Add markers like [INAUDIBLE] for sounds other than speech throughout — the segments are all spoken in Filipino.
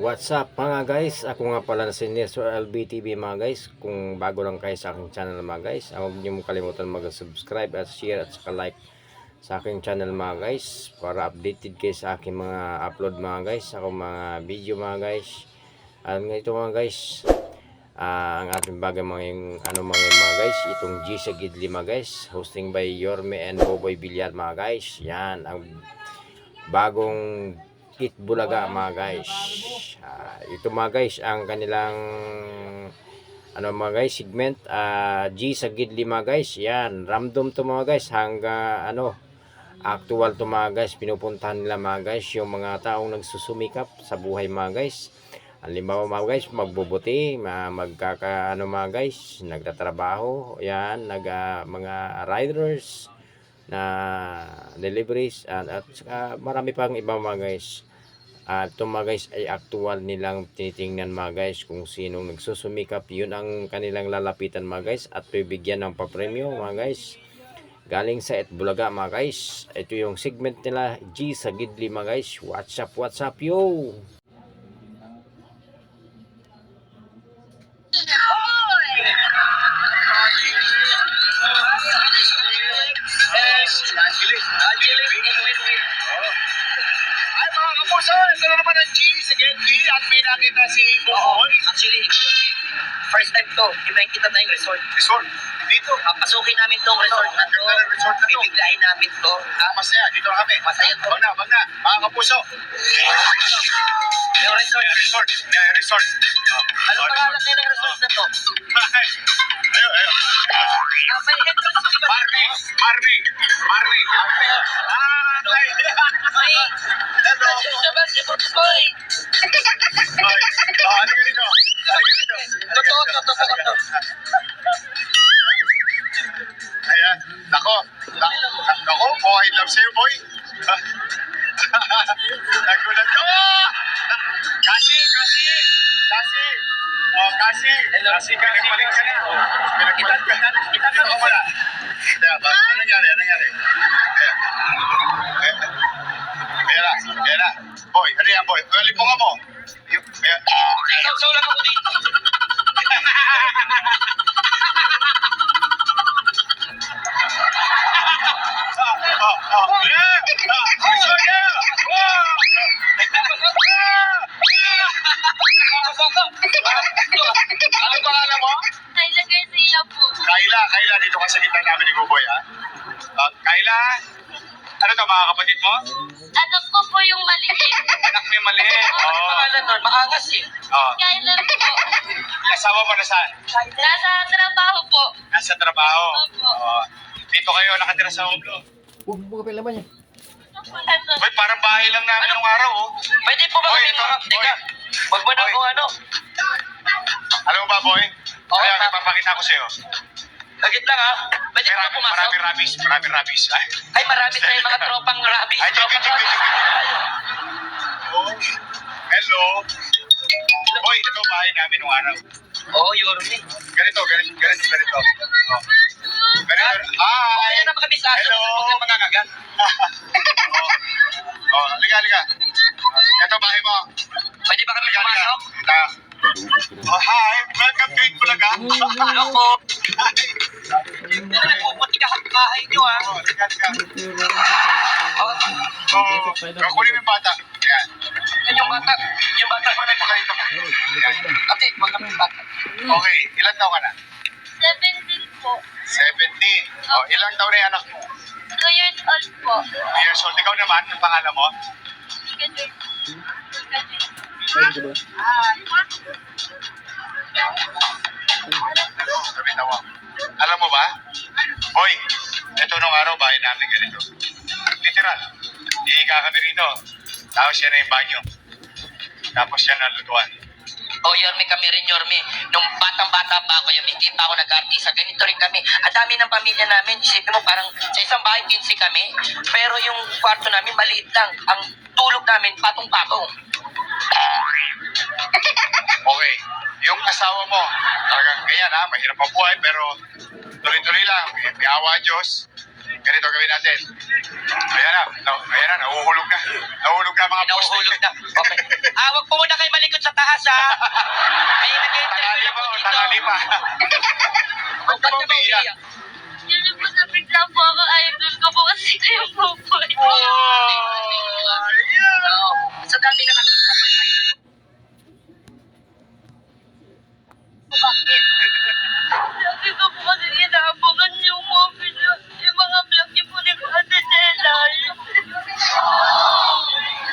What's up mga guys? Ako nga pala si Nestor LBTV mga guys. Kung bago lang kayo sa aking channel mga guys, huwag niyo mong kalimutan mag-subscribe at share at saka like sa aking channel mga guys para updated kayo sa aking mga upload mga guys, ako mga video mga guys. At nga ito mga guys, ah, ang ating bagay mga yung, ano mga yung mga guys, itong G sa Gidli mga guys, hosting by Yorme and Boboy Villar mga guys. Yan, ang bagong Kit Bulaga mga guys. Ah, ito mga guys ang kanilang ano mga guys segment ah, G sa Gidli mga guys. Yan, random to mga guys hangga ano actual to mga guys pinupuntahan nila mga guys yung mga taong nagsusumikap sa buhay mga guys. Halimbawa mga guys, magbubuti, ma- magkaka ano mga guys, nagtatrabaho, yan, nag ah, mga riders, na deliveries at, at saka marami pang iba mga guys. At ito mga guys ay actual nilang tinitingnan mga guys kung sinong nagsusumikap. Yun ang kanilang lalapitan mga guys at bibigyan ng papremyo mga guys. Galing sa Etbulaga mga guys. Ito yung segment nila G sa Gidli mga guys. What's up, what's up yo? G sa Genji at may nakita si Boboy. Actually, first time to, ibahin kita tayong resort. Resort, dito. Papasukin namin tong resort na to. Ganda ng resort na to. Bibiglayin namin to. Ah, masaya, dito na kami. Masaya to. Wag na, wag na. Mga kapuso. Yung resort. Yeah, resort. Yeah, resort. Ano pangalan kayo ng resort na to? [LAUGHS] Ayun, ayun. Ah, may entrance fee ba? Marvin, Marvin, Marvin. Ah, ay. May Hello. Sabag si Boy. Ay, oh, ano ka dito? Ano ka dito? Totoo to, totoo to. Ayan. Nako. Na- na- Nako, oh, I love sa'yo, boy. [LAUGHS] Nagulat ko. Ah! Kasi, kasi, kasi. Oh, kasi. Kasi, pinagpalit ka na. Pinagpalit ka na. Pinagpalit ka na. Kaya ba? Ano nangyari? Ano nangyari? Ayan. Ayan na. Ayan na. Boy, ano yan, boy? Lipo ka mo. Anak ko po yung maliit. Anak mo yung mali. Ano Oh. pangalan nun? Maangas eh. Oh. Kayla po. Asawa mo na saan? Nasa trabaho po. Nasa trabaho. Opo. Oh. Dito kayo nakatira sa Oblo. Huwag mo kapila man yan. Ano? Uy, parang bahay lang namin nung araw, oh. Pwede po ba kami ito. mga... Teka, wag mo na Boy. kung ano. Alam mo ba, boy? Oo, Kaya, pa- ipapakita ko sa'yo. Lagit lang ha. Pwede Marami, pumasok? marami rabies, marami rabies. Ay, Ay, marami tayong mga [LAUGHS] tropang rabies. Ay, Tropang joke, joke, rabies. joke. Oh. Hello. Boy, ito bahay namin nung araw. Oo, oh, Yorme. Ganito, ganito, ganito, ganito. Oh. Ganito. Hi. Kaya naman kami sa aso. Hello. Huwag na mangangagat. [LAUGHS] oh. oh, liga, liga. Ito bahay mo. Pwede ba kami Liga, liga. Oh, hi. Welcome to Itbulaga. Hello po. Puputi ka sa bahay niyo. Oh, liga, liga. Oh, Oh, kakunin mo yung bata. Yan. yan yung bata. Yung bata. Pakita mo. Yan. Ate, kami bata. Okay, ilan taon ka na? 17 po. 17. Oh, ilang taon na yung anak mo? 2 years old po. Years old. Ikaw naman, ang pangalan mo? Sabi tawa. Alam mo ba? Hoy, ito nung araw bahay namin ganito. Literal. Iika kami rito. Tapos yan na yung banyo. Tapos yan ang lutuan. Oh, Yorme kami rin, Yorme. Nung batang-bata pa ako, Yorme, hindi pa ako nag-artista. Ganito rin kami. Ang dami ng pamilya namin. Isipin mo, parang sa isang bahay, 15 kami. Pero yung kwarto namin, maliit lang. Ang tulog namin, patong-patong. Okay. Yung asawa mo, talagang ganyan ha, mahirap ang buhay, pero tuloy-tuloy lang. May, may awa ang Diyos. Ganito gawin natin. Ayan na, na ayan na, nahuhulog na. Nahuhulog na mga boss. Nauhulog na. Okay. Ah, wag po muna kayo malikot sa taas, ha? May nag-interview na po o dito. tangali pa? Ba't ka ba umiiyak? Yun po na bigla po ako idol ko po kasi kayo po po. Oo. Sa dami na nakita ko yung idol mo. Bakit? Sabi ko po kasi inaabangan niyo po video. Yung mga vlog niyo po ni Ate Stella.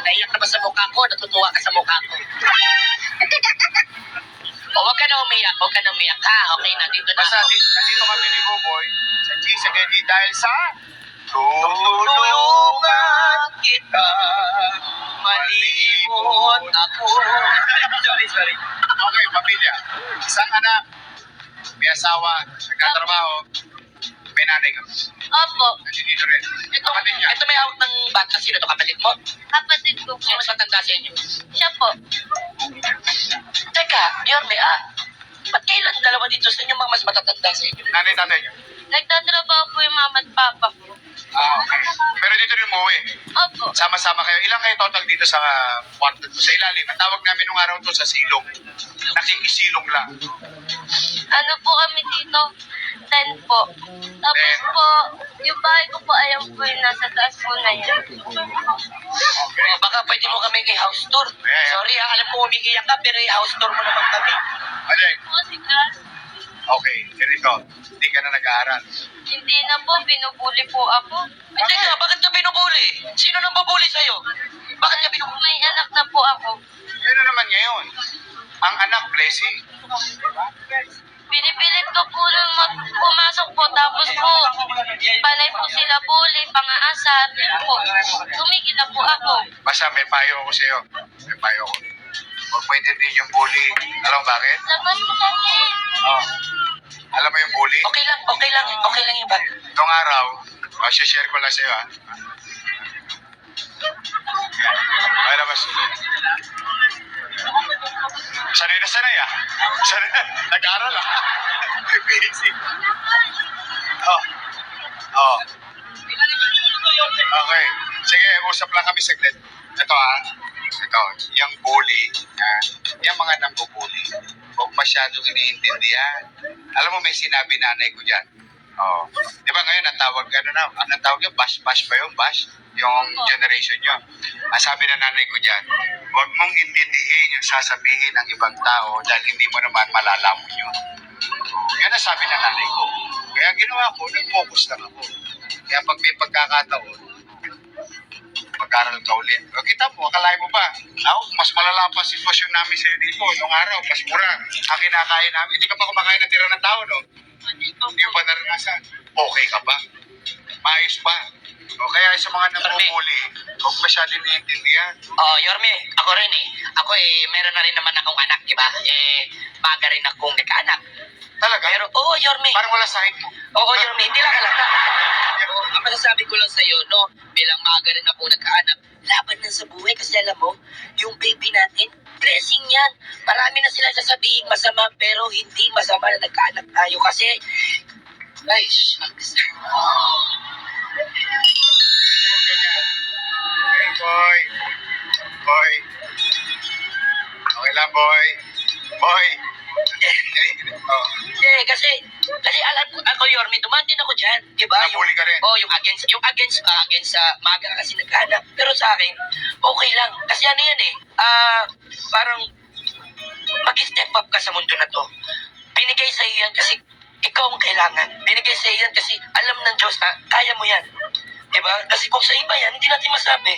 Naiyak ka ba sa mukha ko? Natutuwa ka sa mukha ko? o, huwag ka na umiyak. Huwag ka na umiyak, ha? Okay na, dito na Basta ako. di- nandito kami ni Buboy sa Agadi dahil sa Tutulungan kita malimot ako. [LAUGHS] sorry, sorry. Okay, pamilya. Isang anak, may asawa, nagkatrabaho, may nanay ka. Opo, Nandito rin. Ito, Kapatid niya. ito may hawak ng bata. Sino to kapatid mo? kapatid ko po. Sino mas matanda sa inyo? Siya po. Teka, Yorme ah. Ba't kailan dalawa dito sa inyo mga mas matatanda sa inyo? Nanay tatay niyo. Nagtatrabaho po yung mama at papa ko. Ah, okay. Pero dito rin umuwi. Opo. Sama-sama kayo. Ilang kayo total dito sa uh, kwarto sa ilalim? Ang tawag namin nung araw to sa silong. Nakikisilong lang. Ano po kami dito? Ten po. Tapos Ten. po, yung bahay ko po, ayaw po yung nasa taas po na yan. Okay. O, baka pwede mo kami kay house tour. Yeah. Sorry ha, alam ko umiiyak ka, pero i-house tour mo naman kami. Alek, Po si Gas, okay. Ganito. Hindi ka na nag-aaral. hindi na po, binubuli po ako. Ay, teka, bakit ka binubuli? Sino nang bubuli sa'yo? Bakit ka binubuli? May anak na po ako. Ano naman ngayon? Ang anak, blessing. Pinipilit ko po nung mag- pumasok po, tapos po, panay po sila bully, pang-aasar, yun po. Tumigil na po ako. Basta may payo ako sa'yo. May payo ako. Huwag mo intindihin yung bully. Alam bakit? Labas mo kasi. Oh. Alam mo yung bully? Okay lang, okay lang, okay lang yung bag. Itong araw, oh, share ko lang sa'yo ha. Ay, labas. Sanay na sanay ah. Sanay na. Nag-aaral ah. [LAUGHS] Busy. Oh. Oh. Okay. Sige, usap lang kami saglit. Ito ah. Ito, yung bully, ah, yung mga nambubuli, huwag masyadong iniintindihan. Alam mo, may sinabi nanay ko dyan. Oh. Di ba ngayon, ang tawag, ano na, anong tawag yun? Bash, bash ba yun? Bash? Yung generation nyo. Ang sabi ng nanay ko dyan, huwag mong intindihin yung sasabihin ng ibang tao dahil hindi mo naman malalamon yun. Yan ang sabi ng nanay ko. Kaya ginawa ko, nag-focus lang ako. Kaya pag may pagkakataon, mag-aral ka ulit. O kita mo, akalain mo ba? Ako, mas malala pa sitwasyon namin sa'yo dito. Nung araw, mas mura. Ang kinakain namin. Hindi ka pa kumakain ng tira ng tao, no? Hindi pa naranasan. Okay ka ba? Maayos pa. O kaya sa mga namumuli, huwag masyadong naiintindihan. Oh, Yorme, ako rin eh. Ako eh, meron na rin naman akong anak, di ba? Eh, maga rin akong nagkaanak. Talaga? Pero, oo, Yorme. Parang wala sahig mo. Oo, Yorme, hindi lang halata. Pero, ang masasabi ko lang sa'yo, no, bilang maaga rin akong nagkaanak, laban na sa buhay kasi alam mo, yung baby natin, blessing yan. Marami na sila sasabihin masama, pero hindi masama na nagkaanak tayo kasi, ay, shucks. Boy. Boy. Okay lang, boy. Boy. oh. [LAUGHS] Hindi, kasi, ako, Yorme, dumaan din ako dyan, di ba? Nabully ka rin? Oh, yung against, yung against, ah, against sa maga kasi nagkaanak. Pero sa akin, okay lang. Kasi ano yan eh, ah, parang, mag-step up ka sa mundo na to. Binigay sa iyo yan kasi ikaw ang kailangan. Binigay sa iyo yan kasi alam ng Diyos na kaya mo yan. Di ba? Kasi kung sa iba yan, hindi natin masabi.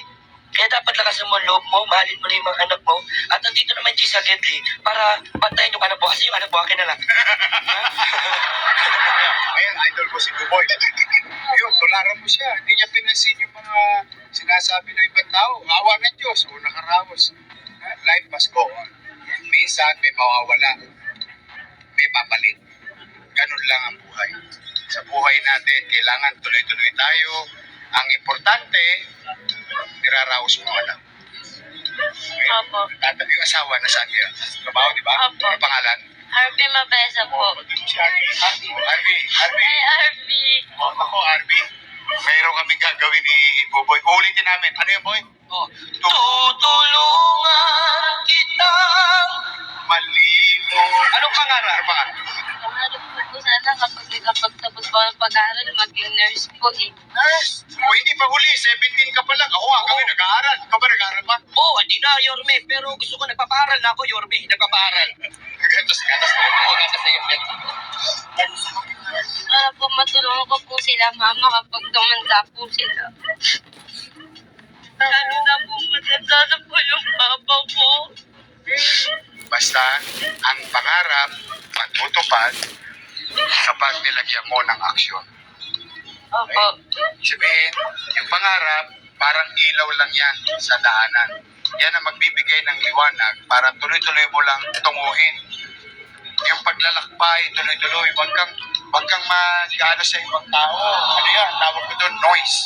Kaya dapat lakasan mo ang loob mo, mahalin mo na yung mga anak mo. At nandito naman si Sagedli para bantayan yung anak mo. Kasi yung anak mo akin na lang. [LAUGHS] Ayan, idol ko si Buboy. Yun, tularan mo siya. Hindi niya pinansin yung mga sinasabi ng ibang tao. Awa ng Diyos. O nakaraos. Life must go on. Minsan may mawawala. May papalit. Ganun lang ang buhay. Sa buhay natin, kailangan tuloy-tuloy tayo. Ang importante, niraraos mo lang. Opo. Tata, yung asawa na saan niya? Trabaho, di ba? Opo. Ano pangalan? Harvey Mabesa po. Si Harvey. Harvey. Harvey. Ay, Harvey. Oh, ako, Arby. Mayroon kaming gagawin ni Boboy. Ulitin namin. Ano yun, boy? Oh. Tutulungan kita Anong pangarap? Anong pangarap? Sana kapag nakapagtapos po ng pag-aaral, maging nurse po eh. Nurse. O hindi pa huli, 17 ka pa lang. Ako nga, kami nag-aaral. Ikaw ba nag-aaral pa? Oo, oh, hindi na, Yorme. Pero gusto ko nagpapaaral na ako, Yorme. Nagpapaaral. Gatas, gatas na Oo, gata sa Yorme. Para po matulungan ko po sila mama kapag tumanda po sila. Lalo na po matanda na po yung papa ko. Basta, ang pangarap, magtutupad kapag nilagyan mo ng aksyon. Opo. Sabihin, yung pangarap, parang ilaw lang yan sa daanan. Yan ang magbibigay ng liwanag para tuloy-tuloy mo lang tunguhin. Yung paglalakbay, tuloy-tuloy, wag kang, wag kang mag-ano sa ibang tao. Ano yan? Tawag ko doon, noise.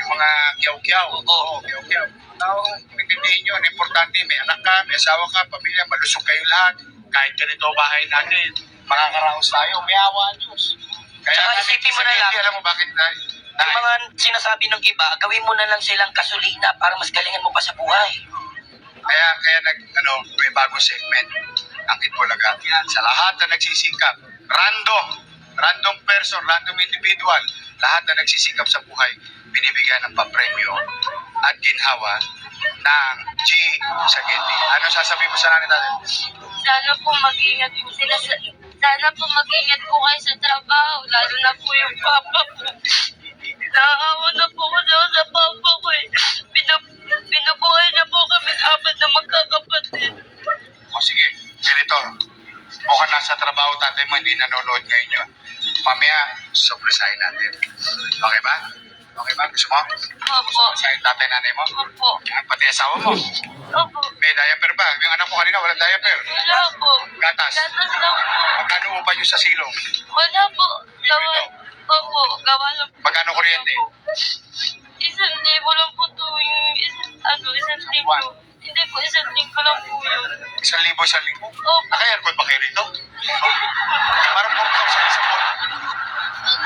Yung mga kiyaw-kiyaw. Oo, kiyaw-kiyaw. Tawag, intindihin ang importante, may anak ka, may asawa ka, pamilya, malusog kayo lahat. Kahit ganito bahay natin, makakaraos tayo, may awa ang Diyos. Kaya Tsaka natin isipin mo na lang. alam mo bakit na, Yung mga sinasabi ng iba, gawin mo na lang silang kasulina para mas galingan mo pa sa buhay. Kaya kaya nag ano, may bagong segment ang Itbulaga. Sa lahat na nagsisikap, random, random person, random individual, lahat na nagsisikap sa buhay, binibigyan ng papremyo at ginhawa ng G sa Getty. Ano sasabihin mo sa nanay natin? Sana po mag-ingat po sila sa... Sana po mag-ingat po kayo sa trabaho, lalo na po yung papa ko. Nakakawa na po ko daw sa papa ko eh. Pinab na po kami apat na magkakapatid. O sige, ganito. Mukhang nasa trabaho tatay mo, hindi nanonood ngayon yun. Mamaya, surprisahin natin. Okay ba? Okay ba? Gusto mo? Opo. Surprisahin tatay nanay mo? Opo. Ah, Pati asawa mo? Opo. May diaper ba? Yung anak ko kanina, walang diaper. Wala po. Gatas. Gatas lang po. Nyo sa silong? Wala po. Gawa. Opo. Gawa lang po. Magkano kuryente? Isang libo lang po tuwing isang, ano, isang linggo. Hindi po, isang linggo lang po yun. Isang libo, isang libo? Opo. Naka-aircon ba kayo rito? Parang 4,000 sa phone.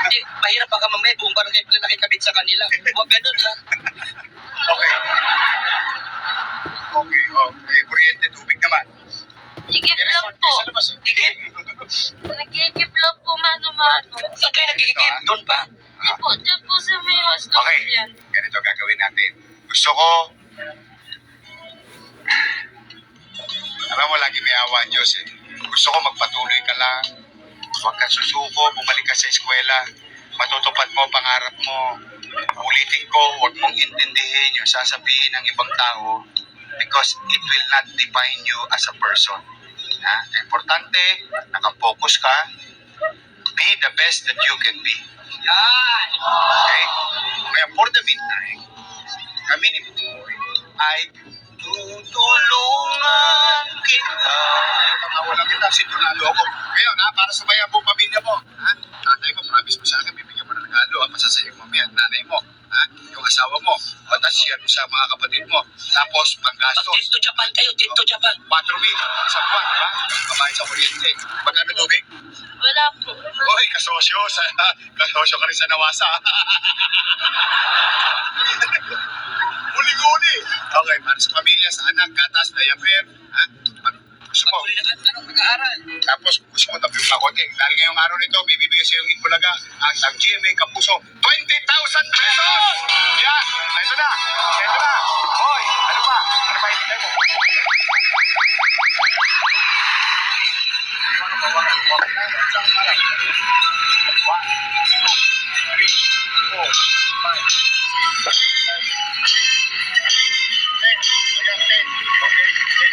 Hindi, mahirap baka mamaya buong barangay pala nakikabit sa kanila. Huwag ganun ha. Okay. Okay, oh. May kuryente, tubig naman. Igip lang po. Igip? Nag-igip lang po mano-mano. Saan kayo nag-iigip? Doon pa. Hindi po, dyan po sa may hostel Okay, yan. ganito gagawin natin. Gusto ko, alam mo, lagi may awa ang Diyos eh. Gusto ko magpatuloy ka lang. Huwag kang susuko, bumalik ka sa eskwela. Matutupad mo ang pangarap mo. Ulitin ko, huwag mong intindihin yung sasabihin ng ibang tao because it will not define you as a person. Ha? Importante, nakafocus ka. Be the best that you can be. Yan. Okay? Kaya for the meantime, kami ni Buboy ay tutulungan kita. Patawalan kita, sintunado ako. Ngayon ha, para sumaya po pamilya mo. Ha? Tatay mo, promise mo sa akin, bibigyan mo ng regalo. Ha? Masasaya mo mamaya, nanay mo. Ha? Yung asawa mo. Share mo sa mga kapatid mo. Tapos, panggastos. Dito Japan kayo, dito Japan. 4 mil sa buwan, di ba? Sa kuryente. Magkano tubig? Wala po. Hoy, kasosyo. Sa, [LAUGHS] kasosyo ka rin sa nawasa. [LAUGHS] Uli-uli. Okay, para sa pamilya, sa anak, gatas, diaper. Mo. Paguli na ano, mag-aaral. Tapos gusto mo tapos pakote. Dahil ngayong araw nito, may bibigay sa yung Itbulaga ang ang GMA Kapuso. 20,000 pesos! Yan! Ito na! Ito na! Hoy! Ano pa? Ano pa hindi mo? Okay.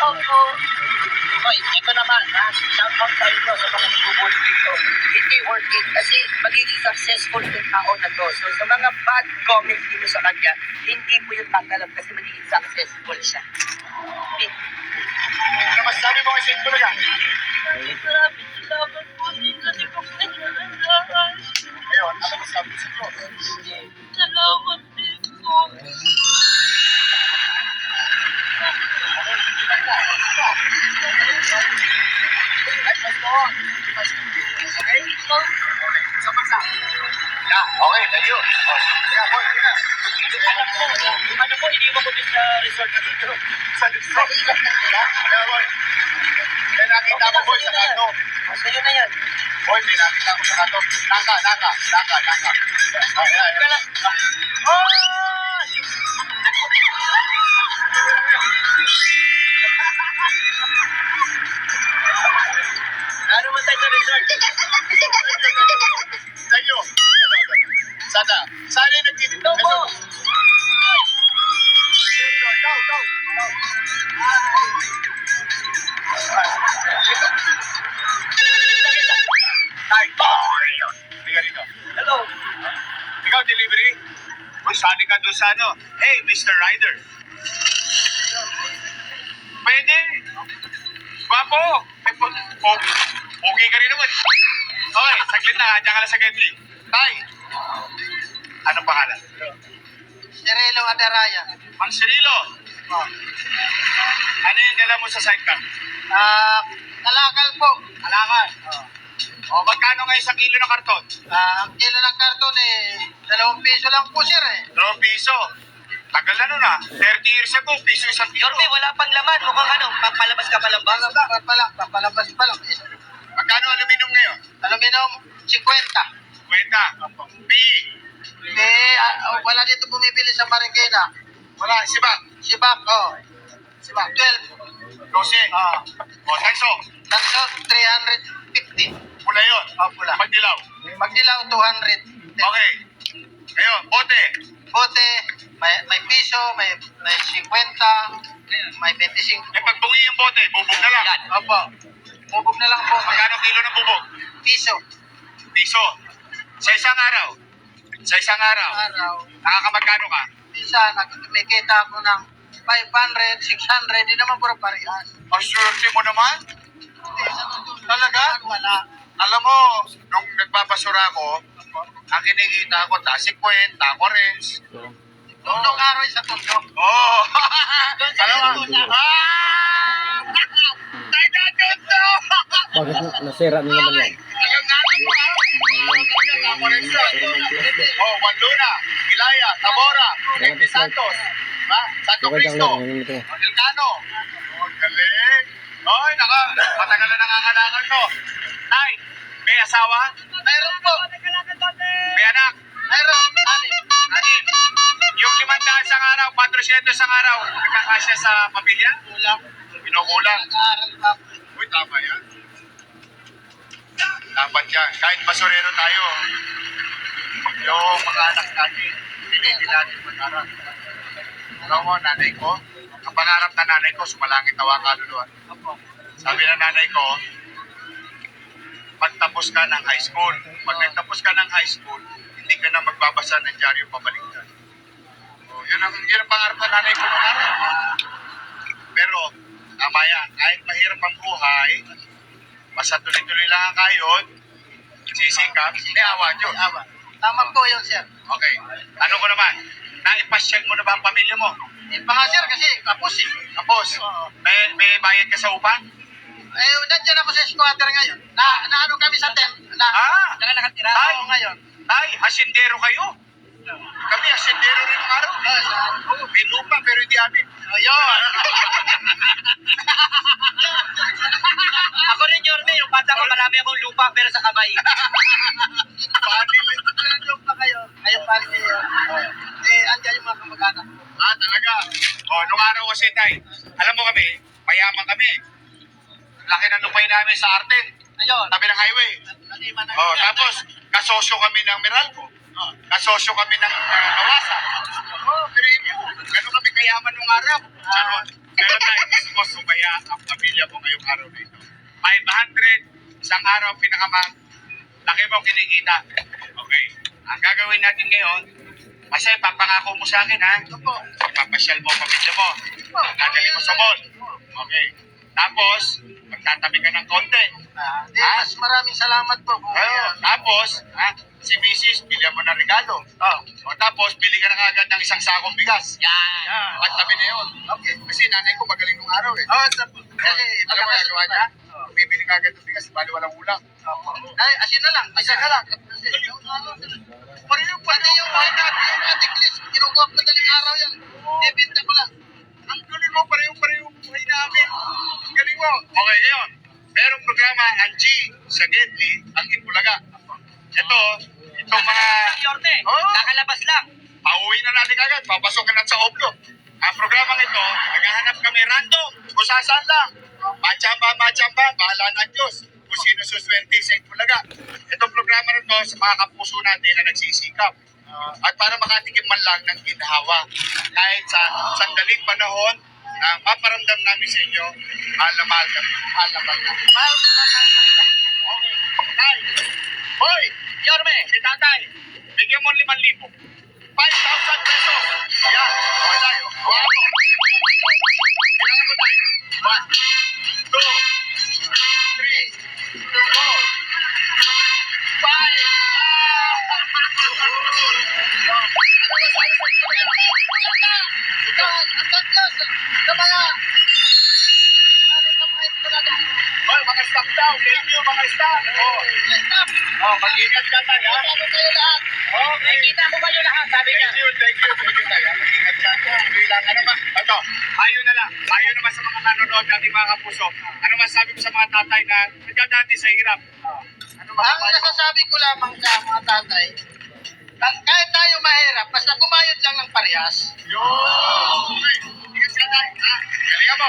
Opo. Hoy, ito naman ha. Shout out sa inyo sa mga bubul dito. Hindi worth it kasi magiging successful yung tao na to. So sa mga bad comments dito sa kanya, hindi po yung tatalab kasi magiging successful siya. Sabi. Ano masasabi mo kay St. Bulaga? Maraming salamat po. Hindi ko pinagsasahan. Ayun, ano masasabi mo sa inyo? Salamat din po. Life must go on. You must continue. Okay? Bansa. Yeah, boy. Yung anak ko, anak ko, iniwan ko din sa resort na dito. Sa resort. Yeah, boy. May nakita ko, boy, sa kanto. Sa'yo na yan. Boy, may nakita ko sa kanto. Naka, naka, naka, naka. Oh, yeah, yeah. Oh! Man tayo sa resort? Thank you. Ito, ito. Sana. Sana yung nagtitin. Ito po. Ito, ikaw, dito. Hello. Ikaw, delivery? Masali ka doon sa ano? Hey, Mr. Rider. Pwede. Po- po- Okay ka rin naman. Okay, saglit na. Diyan ka lang sa gantry. Tay. Anong pangalan? Cirilo Adaraya. Mang Cirilo. Oh. Ano yung dala mo sa sidecar? Ah, kalakal po. Alangan. Oh. O, magkano ngayon sa kilo ng karton? Ah, ang kilo ng karton eh, dalawang piso lang po sir eh. Dalawang piso. Tagal na nun ah. 30 years ago, piso isang kilo. Yorme, wala pang laman. Mukhang ano, papalabas ka pa lang ba? Papalabas, papalabas pa lang. Ngayon? Aluminum, 50. Kwenta. B. Eh, ah, wala dito bumibili sa Marikina. Wala, sibak. Sibak, oh. Sibak, 12. 12. Ah, O, tanso. tatlo, 350. Pula yun. Oh, pula. Magdilaw. Magdilaw, 200. Okay. Ngayon, bote. Bote, may, may piso, may, may 50, may 25. Eh, pag bungi yung bote, bubog na lang. Opo. Bubog na lang po. Magkano kilo ng bubog? Piso. Piso. Sa isang araw. Sa isang araw. Araw. Nakakamagkano ka? Minsan, nakikita ako ng 500, 600, di naman puro parehas. Ang swerte mo naman. Talaga? Wala. Alam mo, nung nagbabasura ako, ang kinikita ko, tasik kwent, tako rents. Tundong araw sa tundong. Oh! Doon sa Alam mo? Ah! Bakit na- nasira na naman yan? Alam na ako! Tako rents yun. Oh, Wanluna, Ilaya, Tabora, Puente Santos, ha? Santo Cristo, ano? Delcano. Oh, galing. Oy, naka, matagal na nangangalangan to. Tay, may asawa? Mayroon po. May anak? Mayroon. Anim. Anin? Yung limandaan sa araw, 400 sa araw, nakakasya sa pamilya? Kulang. Pa. Uy, tama yan. Dapat yan. Kahit basurero tayo, yung mga anak natin, pinili natin mag-aral. Alam mo, nanay ko, ang pangarap na nanay ko, sumalangit na kaluluwa. Sabi ng nanay ko, pagtapos ka ng high school, pag nagtapos ka ng high school, hindi ka na magbabasa ng dyaryo pabaliktad. Oh, yun ang, yun ang pangarap ng nanay ko nung araw. Pero, tama yan, kahit mahirap ang buhay, basta tuloy-tuloy lang ang kayod, sisikap, may awa Diyos. Tama. Tama po yun, sir. Okay, ano ko naman, naipasyal mo na ba ang pamilya mo? Yung pa nga, sir, kasi kapos eh. Tapos, may, may bayad ka sa upa? Eh, nandiyan ako sa squatter ngayon. Na, na ano kami sa tent. Na, Ah! Saka nakatira Ay! ako ngayon. Tay, hasindero kayo. Kami hasindero rin ng araw. Oh, sa, Oh, lupa pero hindi amin. ayun. [LAUGHS] Yorme. Yung bata ko, marami akong lupa pero sa kamay. [LAUGHS] Yun? Ilan lupa kayo? Ayun, pali kayo. Eh, andyan yung mga kamag-anak. Ah, talaga. Oh, nung araw kasi, tay, alam mo kami, mayaman kami. Laki ng lupay namin sa Arten, Ayun. tabi ng highway. Oh, tapos, kasosyo kami ng Meralco. Oh, kasosyo kami ng uh, Kawasa. Oh, pero yun, gano'n kami kayaman nung araw. Charot. Pero tayo, gusto mo sumaya ang pamilya mo ngayong araw na ito. 500, isang araw pinakamahal. Laki mo kinikita. Okay. Ang gagawin natin ngayon, kasi papangako mo sa akin ha. Opo. Papasyal mo ang pamilya mo. Dadali mo sa mall. Okay. Tapos, magtatabi ka ng konti. Ah, di, mas maraming salamat po. kung Ayun. Tapos, ha, si Mrs. bilhan mo ng regalo. Oh. O tapos, bili ka na agad ng isang sakong bigas. Yan. Yan. Pagtabi na yun. Okay. Kasi nanay ko magaling nung araw eh. Oh, sa Kasi, alam mo nagawa niya? Bibili ka agad ng bigas, bali walang ulang. Ay, asin na lang. Asin na lang. Pati yung, pati yung wine natin, yung atiklis, kinukuha ko madaling araw yan. Ibinta ko lang. Ang galing mo, pareho-pareho buhay namin. Ang galing mo. Okay, ngayon. Merong programa, ang G sa Gedli, ang Itbulaga. Ito, itong mga Yorme, Oh. kakalabas lang. pauwi na natin agad, papasok ka na sa oblo. Ang programang ito, naghahanap kami random, kung saan lang. Machamba, machamba, bahala ang Diyos. Kung sino suswerte sa Itbulaga. Itong programa na ito sa mga kapuso natin na nagsisikap. at para makatikim man lang ng ginhawa. Kahit sa sandaling panahon na maparamdam namin sa inyo, mahal na mahal kami. Mahal na mahal kami. Mahal na mahal kami. Okay. Hoy! Yorme, Si tatay, bigyan mo 5,000. 5,000 pesos. Yan. Okay tayo. Hawakan mag-ingat ka tayo, ha? Okay. nakita ko kayo lahat, sabi niya. Thank you, thank you, ayaw naman sa mga nanonood nating mga kapuso. Ano masabi mo sa mga tatay na nagdadati sa hirap? Ano Ang masasabi mo? nasasabi ko lamang sa mga tatay, ang- kahit tayo mahirap, basta kumayod lang ng parehas. Yo! Okay. Ingat ka tayo. Galingan mo.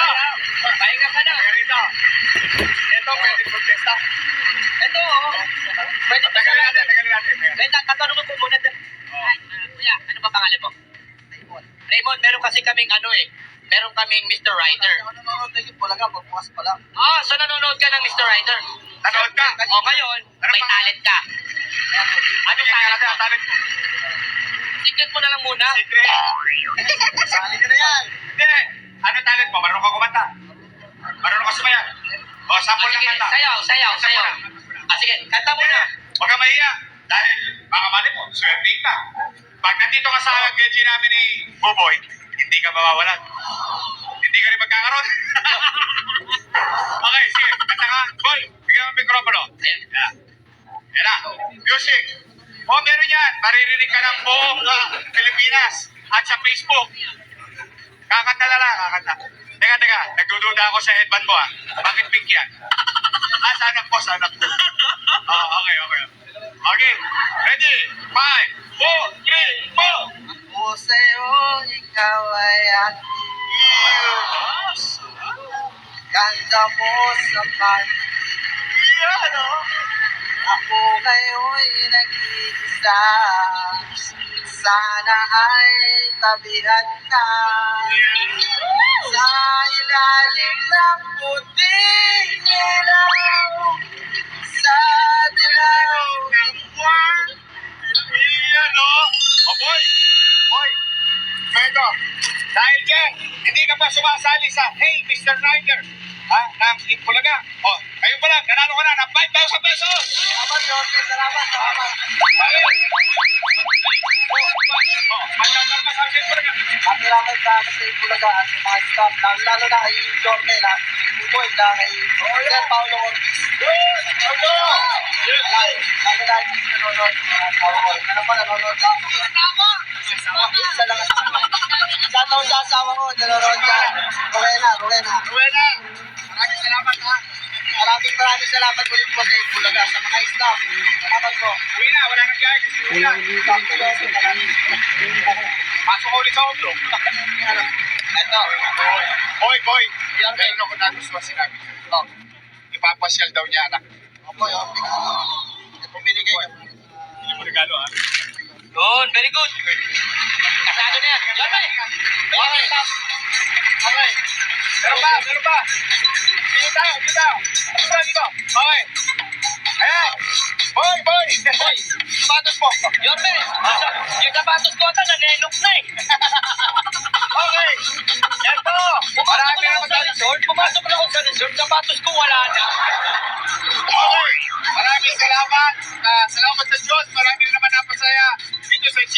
Ah, Pahinga ka na. Kaya rito. Ito, pwede protesta. Ito, oh. Pwede Tagalin natin, tagalin natin. Pwede, tatanungin ko muna. Ah, Kuya, ano ba pangalan mo? Raymond, meron kasi kaming ano eh. Meron kaming Mr. Rider. Ako nanonood na yung bulaga, pagbukas pa lang. Ah, so nanonood ka ng Mr. Rider? Nanood ka? O ngayon, may talent ka. Tingnan talent mo? talent mo. Secret mo na lang muna. Secret. Sali ka na yan. Hindi. Ano talent mo? Marunong ka kumanta? Marunong ka sumayan? O, Ah, sample lang kanta. sayaw, sayaw, sayaw. Ah, sige, kanta muna. Huwag ka mahiya. Dahil baka mali mo, swerte ka. Pag nandito ka sa gadget namin ni Buboy, hindi ka mawawalan. Hindi ka rin magkakaroon. [LAUGHS] okay, sige. Kanta ka. Boy, bigyan mo ang mikropono. Ayan. Ayan. Ayan na. Music. O, meron yan. Maririnig ka ng buong ah, Pilipinas at sa Facebook. Kakanta na lang, kakanta. Teka, teka. Nagdududa ako sa headband mo ah. Bakit pink yan? [LAUGHS] Ah, sa anak ko, sa anak ko. [LAUGHS] Ah, okay, okay. Okay. Ready? Five, four, three, four. Ako sa'yo, ikaw ay aking Ganda mo sa pag- Yan, oh. Ako ngayon'y nag-iisa Sana ay tabihan ka Sa ilalim ng puting ilaw Sa dilaw ng buwan Yan, oh. Oh, boy. Boy. Pwede. Dahil dyan, hindi ka pa sumasali sa Hey, Mr. Ryder. Ha? Ng Itbulaga. Oh, kayo pa lang. Nanalo ka na ng 5,000 pesos. Salamat, Jorge. Salamat, salamat. Okay. 5,000 pa sa Itbulaga. Ang salamat sa Ibulaga at sa mga staff, lalo, na kay Jorge, na si Boy, na kay Sir Paolo Ortiz. Yung nanonood. Ano pa nanonood? Isa lang ang Sa taon sa asawa ko, nanonood ka. Rowena, Rowena. Buena. Maraming salamat ha. Maraming maraming salamat ulit po sa Ibulaga, sa mga staff. Salamat po. Uwi na, wala nang biyahe kasi uwi na. Pasok ulit sa oblo. Ito. Boy, boy. Meron ako nagustuhan sinabi. Oh. Ipapasyal daw niya anak. Opo, yung Pumili kayo. Hindi mo regalo ha. Yun, very good. Kasado na yan. Yorme! Okay. Okay. Meron ba? Meron ba? Dito tayo, dito tayo. Dito tayo, dito. Okay. Ayan. Boy, boy. Boy. Sapatos mo. Yorme! Yung sapatos ko ata, nanenok na eh. Okay. Ito. resort. Pumasok na ako sa resort. Sapatos ko wala na. Okay. Maraming salamat. Uh, salamat sa Diyos. Marami naman napasaya dito sa G.